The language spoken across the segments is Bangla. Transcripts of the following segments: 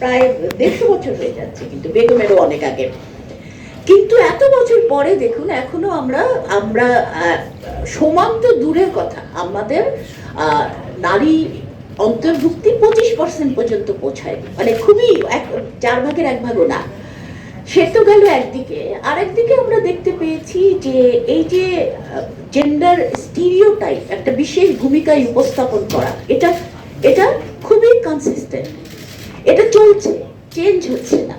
প্রায় দেড়শো বছর হয়ে যাচ্ছে, কিন্তু বেগমেরও অনেক আগে। কিন্তু এত বছর পরে দেখুন, এখনও আমরা আমরা সমান তো দূরের কথা, আমাদের নারী অন্তর্ভুক্তি পঁচিশ পার্সেন্ট পর্যন্ত পৌঁছায় মানে খুবই এক, চার ভাগের এক ভাগও না। সে তো গেল একদিকে। আরেকদিকে আমরা দেখতে পেয়েছি যে এই যে জেন্ডার স্টিরিওটাইপ একটা বিশেষ ভূমিকায় উপস্থাপন করা, এটা এটা খুবই কনসিস্টেন্ট চলছে চেঞ্জ হচ্ছে না।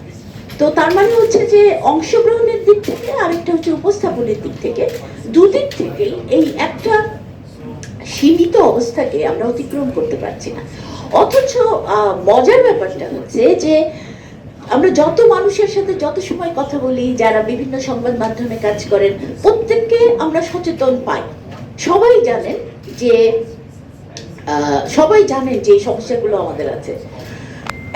তো তার মানে হচ্ছে যে অংশগ্রহণের দিক থেকে আরেকটা হচ্ছে উপস্থাপনের দিক থেকে। দুদিক থেকেই এই একটা সীমিত অবস্থাকে আমরা অতিক্রম করতে পারছি না। অথচ মজার ব্যাপারটা হচ্ছে যে আমরা যত মানুষের সাথে যত সময় কথা বলি, যারা বিভিন্ন সংবাদ মাধ্যমে কাজ করেন, প্রত্যেককে আমরা সচেতন পাই। সবাই জানেন যে সবাই জানেন যে সমস্যাগুলো আমাদের আছে।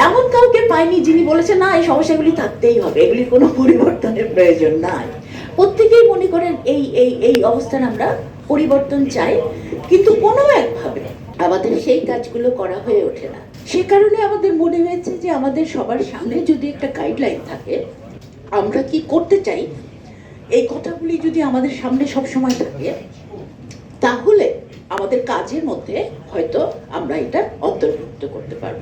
এমন কাউকে পাইনি যিনি বলেছে, না, এই সমস্যাগুলি থাকতেই হবে, এগুলির কোনো পরিবর্তনের প্রয়োজন নাই। প্রত্যেকেই মনে করেন এই এই এই অবস্থান আমরা পরিবর্তন চাই, কিন্তু কোনো একভাবে আমাদের সেই কাজগুলো করা হয়ে ওঠে না। সে কারণে আমাদের মনে হয়েছে যে আমাদের সবার সামনে যদি একটা গাইডলাইন থাকে, আমরা কি করতে চাই? এই কথাগুলি যদি আমাদের সামনে সব সময় থাকে, তাহলে আমাদের কাজের মধ্যে হয়তো আমরা এটা অন্তর্ভুক্ত করতে পারব।